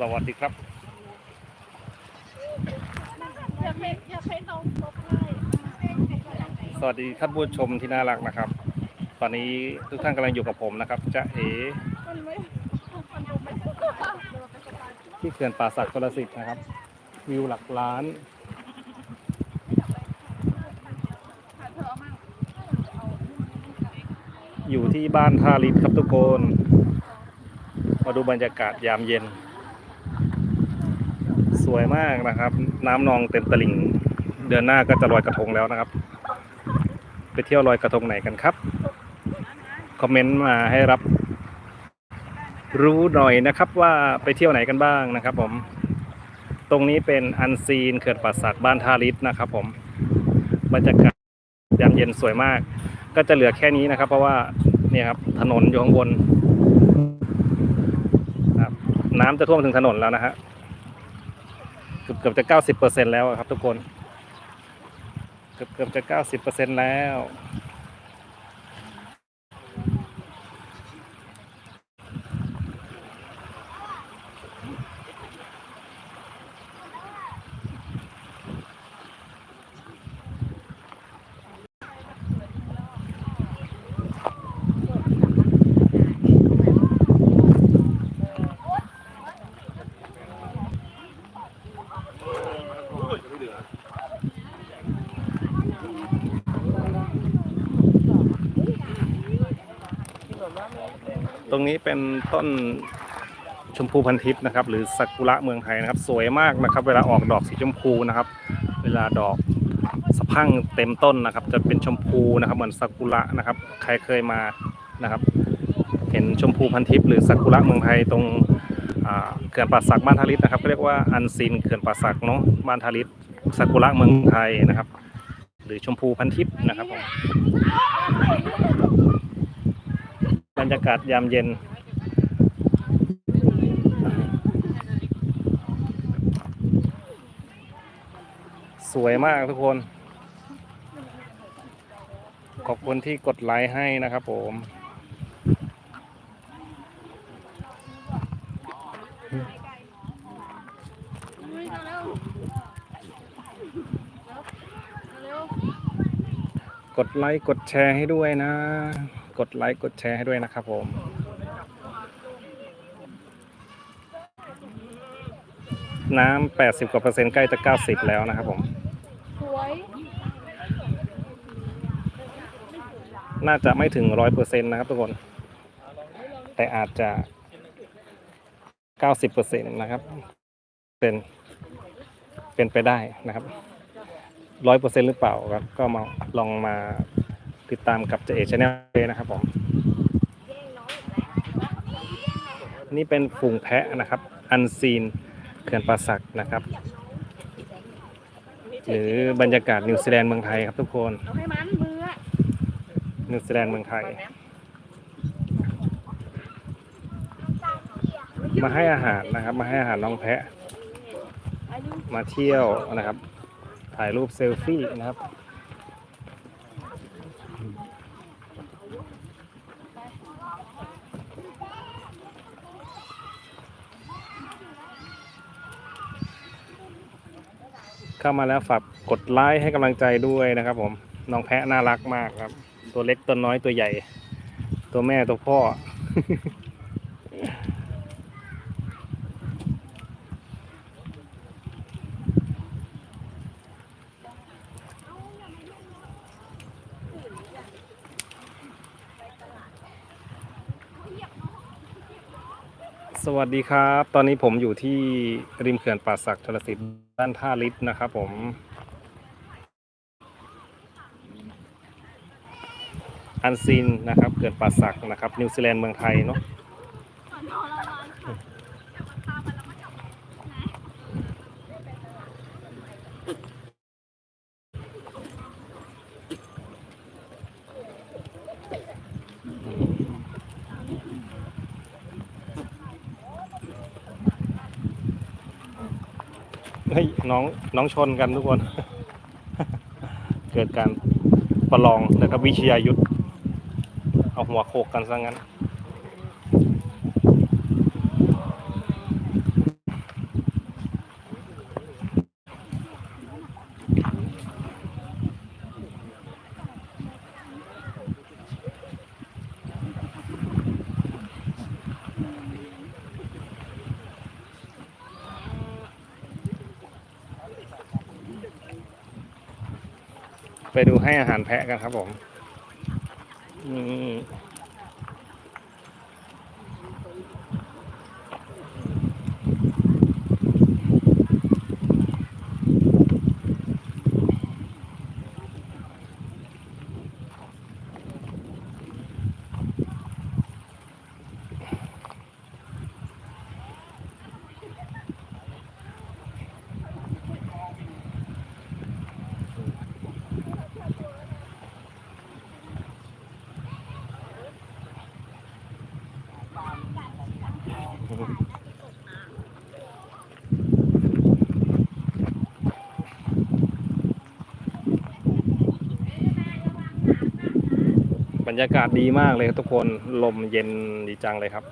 สวัสดีครับสวัสดีท่านผู้ชมที่น่ารักนะครับ ตอนนี้ทุกท่านกำลังอยู่กับผมนะครับจะเอที่เขื่อนป่าสักกรสิทธิ์นะครับ วิวหลักล้านอยู่ที่บ้านท่าลิศครับทุกคน มาดูบรรยากาศยามเย็น สวยมากนะครับ น้ำนองเต็มตลิ่ง เดือนหน้าก็จะลอยกระทงแล้วนะครับ ไปเที่ยวลอยกระทงไหนกันครับ คอมเมนต์มาให้รับ รู้หน่อยนะครับว่าไปเที่ยวไหนกันบ้างนะครับ ผม ตรงนี้เป็นอันซีนเขื่อนป่าสักบ้านท่าลิศนะครับ ผมบรรยากาศยามเย็นสวยมาก ก็จะเหลือแค่นี้นะครับ เพราะว่าเนี่ยครับถนนอยู่ข้างบนครับน้ำจะท่วมถึงถนนแล้วนะฮะ เกือบเกือบจะเก้าสิบเปอร์เซ็นแล้วครับทุกคน เกือบเกือบจะเก้าสิบเปอร์เซ็นแล้ว ตรงนี้เป็นต้นชมพูพันทิพย์นะครับ หรือซากุระเมืองไทยนะครับ สวยมากนะครับ เวลาออกดอกสีชมพูนะครับ เวลาดอกสะพั่งเต็มต้นนะครับ จะเป็นชมพูนะครับเหมือนซากุระนะครับ ใครเคยมานะครับ เห็นชมพูพันทิพย์หรือซากุระเมืองไทยตรงเขื่อนป่าสักบ้านทาริศนะครับก็เรียกว่าอันซินเขื่อนป่าสักเนาะบ้านทาริศซากุระเมืองไทยนะครับ หรือชมพูพันทิพย์นะครับผม บรรยากาศยามเย็น สวยมากทุกคน ขอบคุณที่กดไลค์ให้นะครับผมกดไลค์ กดแชร์ให้ด้วยนะ กดไลค์กดแชร์ให้ด้วยนะครับผมน้ำ80กว่าเปอร์เซ็นต์ใกล้จะ90แล้วนะครับผมสวยน่าจะไม่ถึง100%นต์นะครับทุกคน แต่อาจจะ90%นต์นะครับ เป็น เป็นไปได้นะครับ100%หรือเปล่าครับ ก็มาลองมา ติดตามกับเจเอชแนลเลยนะครับผมนี่เป็นฝูงแพะนะครับ อันซีนเขื่อนป่าสักนะครับ หรือบรรยากาศนิวซีแลนด์เมืองไทยครับทุกคนนิวซีแลนด์เมืองไทย มาให้อาหารนะครับ มาให้อาหารน้องแพ้มาเที่ยวนะครับ ถ่ายรูปเซลฟี่นะครับ เข้ามาแล้วฝากกดไลค์ให้กำลังใจด้วยนะครับผมน้องแพะน่ารักมากครับ ตัวเล็กตัวน้อยตัวใหญ่ ตัวแม่ตัวพ่อ สวัสดีครับ ตอนนี้ผมอยู่ที่ริมเขื่อนป่าศักชลสิทธิ์ด้านท่าลิศนะครับผม อันซีนนะครับเขื่อนป่าศักดิ์นะครับนิวซีแลนด์เมืองไทยเนาะ เฮ้ยน้องน้องชนกันทุกคน เกิดการประลองนะครับวิชยายุทธเอาหัวโขกกันซะงั้น ไปดูให้อาหารแพะกันครับผมนี่ บรรยากาศดีมากเลยครับทุกคนลมเย็นดีจังเลยครับ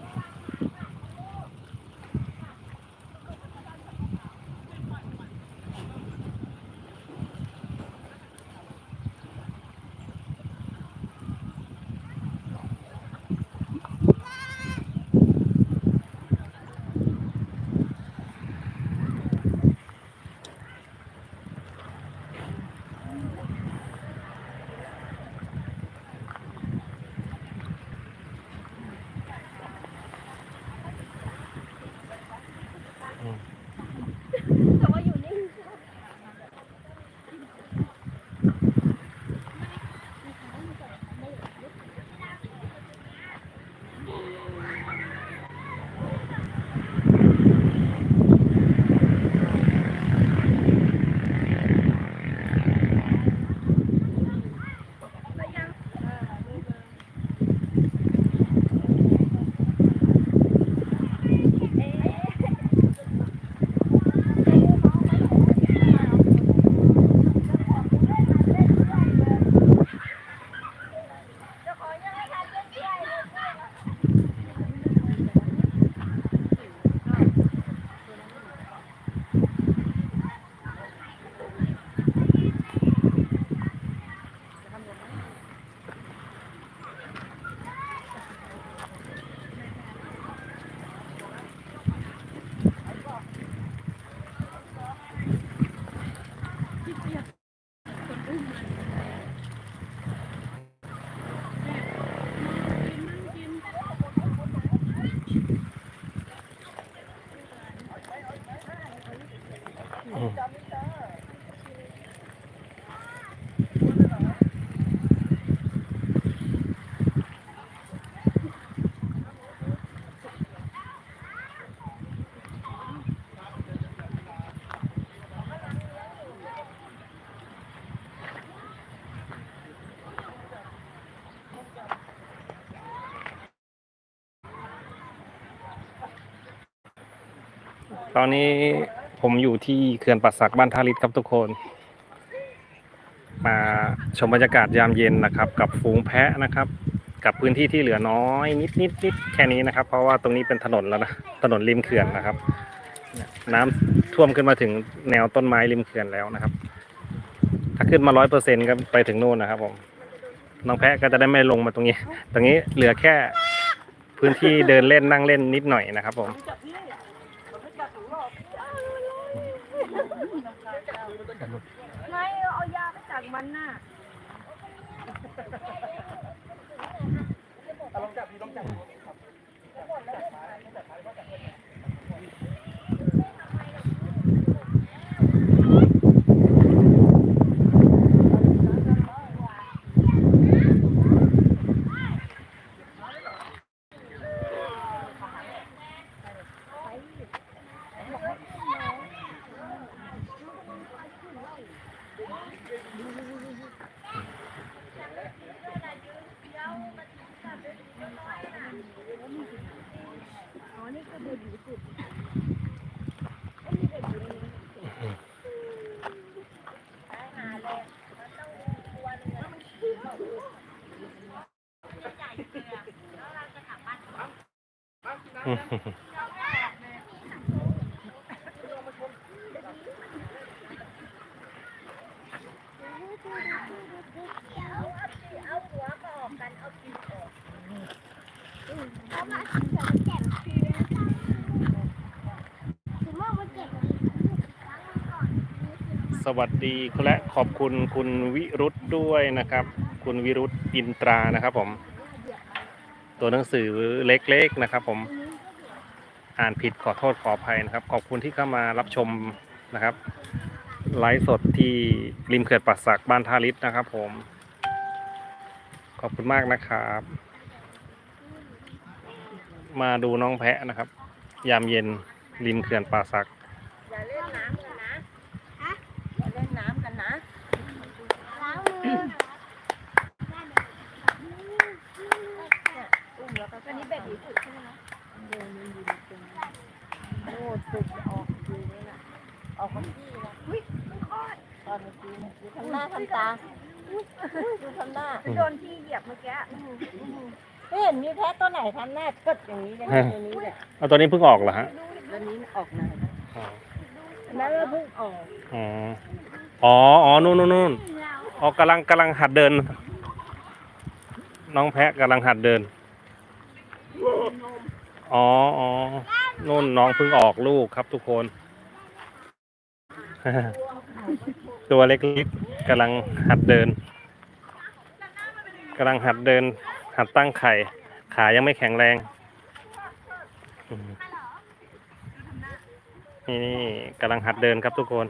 ตอนนี้ผมอยู่ที่เขื่อนป่าสักบ้านท่าลิศครับทุกคน มาชมบรรยากาศยามเย็นนะครับ กับฝูงแพะนะครับ กับพื้นที่ที่เหลือน้อยนิดนิดนิดแค่นี้นะครับ เพราะว่าตรงนี้เป็นถนนแล้วนะถนนริมเขื่อนนะครับนี่ยน้ำท่วมขึ้นมาถึงแนวต้นไม้ริมเขื่อนแล้วนะครับ ถ้าขึ้นมาร้อยเปอร์เซ็นต์ก็ไปถึงนู่นนะครับผมน้องแพะก็จะได้ไม่ลงมาตรงนี้ ตรงนี้เหลือแค่พื้นที่เดินเล่นนั่งเล่นนิดหน่อยนะครับผม ไม่เอายาไปจากมันน่ะลองจับดูลองจับ สวัสดีและขอบคุณคุณวิรุธด้วยนะครับ คุณวิรุธอินตรานะครับผม ตัวหนังสือเล็กๆนะครับผม อ่านผิดขอโทษขออภัยนะครับ ขอบคุณที่เข้ามารับชมนะครับ ไลฟ์สดที่ริมเขื่อนป่าสักบ้านทาริศนะครับผม ขอบคุณมากนะครับ มาดูน้องแพะนะครับ ยามเย็นริมเขื่อนป่าสัก อย่าเล่นน้ำกันนะอย่าเล่นน้ำกันนะ ล้างมือ อุ้มแล้วก็อันนี้เบ็ดดีสุดใช่ไหมนะโอ้ ตุกออกดีเลยนะออกมาที่นะอุ้ยมันคลอดตอนเมื่อกี้เนี่ยดูทำหน้าทำตาดูทำหน้าโดนที่เหยียบเมื่อกี้ไม่เห็นมีแพะตัวไหนทำหน้าเกิดอย่างนี้เลยฮะตัวนี้เนี่ยเอาตัวนี้เพิ่งออกเหรอฮะตัวนี้ออกหน่อยอ๋อแล้วก็เพิ่งออกอ๋ออ๋ออ๋อนู่นนู่นนู่นอ๋อกำลังกำลังหัดเดิน น้องแพะกำลังหัดเดิน อ๋ออ๋อ นุ่นน้องเพิ่งออกลูกครับทุกคน ตัวเล็กๆกำลังหัดเดินกำลังหัดเดิน หัดตั้งไข่ ขายังไม่แข็งแรง นี่กำลังหัดเดินครับทุกคน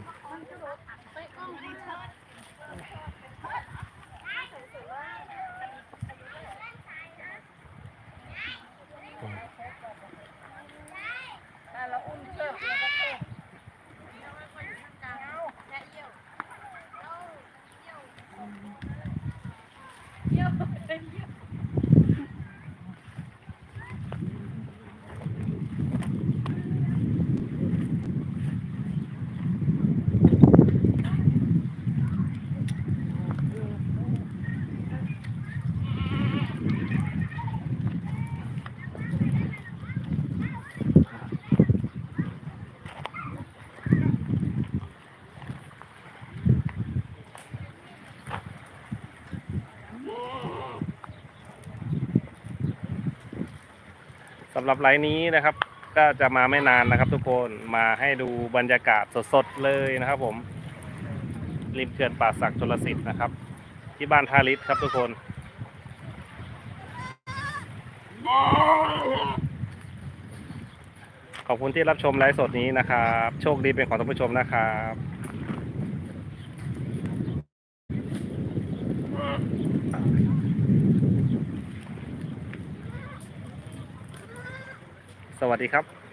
แล้วอุ้มเชือกแล้วก็เชือก สำหรับไลน์นี้นะครับ ก็จะมาไม่นานนะครับ ทุกคนมาให้ดูบรรยากาศสดๆเลยนะครับ ผมริมเขื่อนป่าสักชลสิทธิ์นะครับ ที่บ้านทาริศครับทุกคนขอบคุณที่รับชมไลฟ์สดนี้นะครับ โชคดีเป็นของท่านผู้ชมนะครับ วัสดีครับ